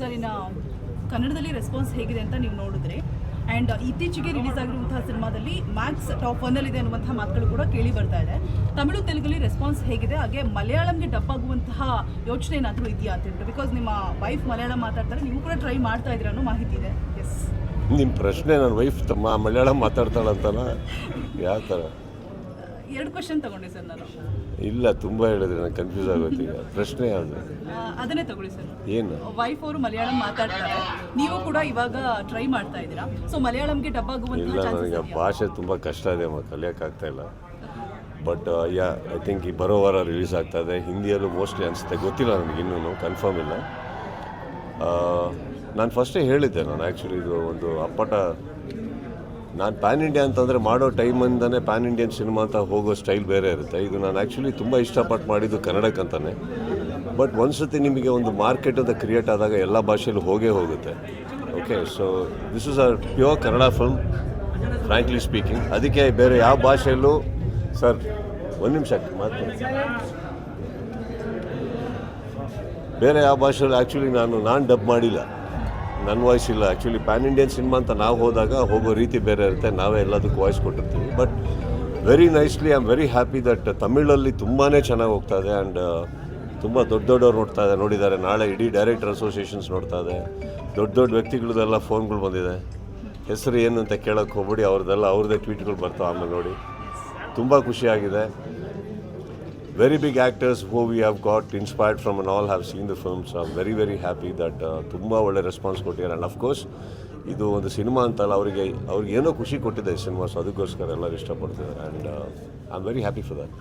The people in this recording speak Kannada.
ಸರ್ ಇನ್ನು ಕನ್ನಡದಲ್ಲಿ ರೆಸ್ಪಾನ್ಸ್ ಹೇಗಿದೆ ಅಂತ ನೀವು ನೋಡಿದ್ರೆ. ಆ್ಯಂಡ್ ಇತ್ತೀಚೆಗೆ ರಿಲೀಸ್ ಆಗಿರುವಂತಹ ಸಿನಿಮಾದಲ್ಲಿ ಮ್ಯಾಕ್ಸ್ ಟಾಪ್ ಒನ್ನಲ್ಲಿದೆ ಅನ್ನುವಂತಹ ಮಾತುಗಳು ಕೂಡ ಕೇಳಿ ಬರ್ತಾ ಇದೆ. ತಮಿಳು ತೆಲುಗಲ್ಲಿ ರೆಸ್ಪಾನ್ಸ್ ಹೇಗಿದೆ, ಹಾಗೆ ಮಲಯಾಳಂಗೆ ಡಬ್ ಆಗುವಂತಹ ಯೋಚನೆ ಏನಾದರೂ ಇದೆಯಾ ಅಂತ ಹೇಳಿದ್ರೆ ಬಿಕಾಸ್ ನಿಮ್ಮ ವೈಫ್ ಮಲಯಾಳಂ ಮಾತಾಡ್ತಾರೆ, ನೀವು ಕೂಡ ಟ್ರೈ ಮಾಡ್ತಾ ಇದ್ದೀರ ಅನ್ನೋ ಮಾಹಿತಿ ಇದೆ. ಎಸ್ ನಿಮ್ಮ ಪ್ರಶ್ನೆ ನನ್ನ ವೈಫ್ ತಮ್ಮ ಮಲಯಾಳಂ ಮಾತಾಡ್ತಾಳಂತಲ್ಲ ಯಾವ ಥರ ಎರಡು ಕ್ವಶನ್ ತಗೊಂಡೆ ಸರ್ ನಾನು. ಇಲ್ಲ ತುಂಬ ಹೇಳಿದ್ರೆ ನನಗೆ ಕನ್ಫ್ಯೂಸ್ ಆಗುತ್ತೆ ಈಗ. ಪ್ರಶ್ನೆ ಯಾವುದು ಅದನ್ನೇ ತಗೊಳ್ಳಿ ಸರ್. ಏನು? ವೈಫ್ ಅವರು ಮಲಯಾಳಂ ಮಾತಾಡ್ತಾರೆ. ನೀವು ಕೂಡ ಇವಾಗ ಟ್ರೈ ಮಾಡ್ತಾ ಇದ್ದೀರಾ? ಸೊ ಮಲಯಾಳಂಗೆ ಡಬ್ ಇಲ್ಲ ನನಗೆ ಆ ಭಾಷೆ ತುಂಬ ಕಷ್ಟ ಇದೆ ಅಮ್ಮ. ಕಲಿಯೋಕ್ಕಾಗ್ತಾ ಇಲ್ಲ. ಬಟ್ ಯಾ ಐ ಥಿಂಕ್ ಈ ಬರೋ ವಾರ ರಿಲೀಸ್ ಆಗ್ತಾ ಇದೆ. ಹಿಂದಿಯಲ್ಲೂ ಮೋಸ್ಟ್ಲಿ ಅನಿಸುತ್ತೆ. ಗೊತ್ತಿಲ್ಲ ನನಗೆ ಇನ್ನೂ ಕನ್ಫರ್ಮ್ ಇಲ್ಲ. ನಾನು ಫಸ್ಟೇ ಹೇಳಿದ್ದೆ ನಾನು. ಆ್ಯಕ್ಚುಲಿ ಇದು ಒಂದು ಅಪ್ಪಟ ನಾನು ಪ್ಯಾನ್ ಇಂಡಿಯಾ ಅಂತಂದರೆ ಮಾಡೋ ಟೈಮಿಂದನೇ ಪ್ಯಾನ್ ಇಂಡಿಯನ್ ಸಿನಿಮಾ ಅಂತ ಹೋಗೋ ಸ್ಟೈಲ್ ಬೇರೆ ಇರುತ್ತೆ. ಇದು ನಾನು ಆ್ಯಕ್ಚುಲಿ ತುಂಬ ಇಷ್ಟಪಟ್ಟು ಮಾಡಿದ್ದು ಕನ್ನಡಕ್ಕಂತಾನೆ ಬಟ್ ಒಂದ್ಸತಿ ನಿಮಗೆ ಒಂದು ಮಾರ್ಕೆಟ್ ಅಂತ ಕ್ರಿಯೇಟ್ ಆದಾಗ ಎಲ್ಲ ಭಾಷೆಯಲ್ಲೂ ಹೋಗೇ ಹೋಗುತ್ತೆ. Okay so this is a pure Kannada film frankly speaking ಅದಕ್ಕೆ ಬೇರೆ ಯಾವ ಭಾಷೆಯಲ್ಲೂ ಸರ್ ಒಂದು ನಿಮಿಷ ಮಾತು ಬೇರೆ ಯಾವ ಭಾಷೆಯಲ್ಲೂ ಆ್ಯಕ್ಚುಲಿ ನಾನು ನಾನು ಡಬ್ ಮಾಡಿಲ್ಲ. ನನ್ನ ವಾಯ್ಸ್ ಇಲ್ಲ. ಆ್ಯಕ್ಚುಲಿ ಪ್ಯಾನ್ ಇಂಡಿಯನ್ ಸಿನಿಮಾ ಅಂತ ನಾವು ಹೋದಾಗ ಹೋಗೋ ರೀತಿ ಬೇರೆ ಇರುತ್ತೆ. ನಾವೇ ಎಲ್ಲದಕ್ಕೂ ವಾಯ್ಸ್ ಕೊಟ್ಟಿರ್ತೀವಿ. But very nicely I am very happy that ತಮಿಳಲ್ಲಿ ತುಂಬಾ ಚೆನ್ನಾಗಿ ಹೋಗ್ತಾ ಇದೆ. ಆ್ಯಂಡ್ ತುಂಬ ದೊಡ್ಡ ದೊಡ್ಡವ್ರು ನೋಡ್ತಾ ಇದೆ. ನೋಡಿದ್ದಾರೆ ನಾಳೆ ಇಡೀ ಡೈರೆಕ್ಟರ್ ಅಸೋಸಿಯೇಷನ್ಸ್ ನೋಡ್ತಾ ಇದೆ. ದೊಡ್ಡ ದೊಡ್ಡ ವ್ಯಕ್ತಿಗಳದೆಲ್ಲ ಫೋನ್ಗಳು ಬಂದಿದೆ. ಹೆಸರು ಏನು ಅಂತ ಕೇಳೋಕ್ಕೆ ಹೋಗ್ಬಿಡಿ. ಅವ್ರದ್ದೆಲ್ಲ ಅವ್ರದ್ದೇ ಟ್ವೀಟ್ಗಳು ಬರ್ತಾವೆ ಆಮೇಲೆ ನೋಡಿ. ತುಂಬ ಖುಷಿಯಾಗಿದೆ. Very big actors who we have got inspired from and all have seen the film so i'm very very happy that uh, ತುಂಬ ಒಳ್ಳೆ ರೆಸ್ಪಾನ್ಸ್ ಕೊಟ್ಟಿದ್ದಾರೆ. ಆ್ಯಂಡ್ ಅಫ್ಕೋರ್ಸ್ ಇದು ಒಂದು ಸಿನಿಮಾ ಅಂತಲ್ಲ ಅವರಿಗೆ ಅವ್ರಿಗೆ ಏನೋ ಖುಷಿ ಕೊಟ್ಟಿದೆ ಈ ಸಿನಿಮಾ ಸೊ ಅದಕ್ಕೋಸ್ಕರ ಎಲ್ಲರೂ ಇಷ್ಟಪಡ್ತಿದ್ದಾರೆ. And I am very happy for that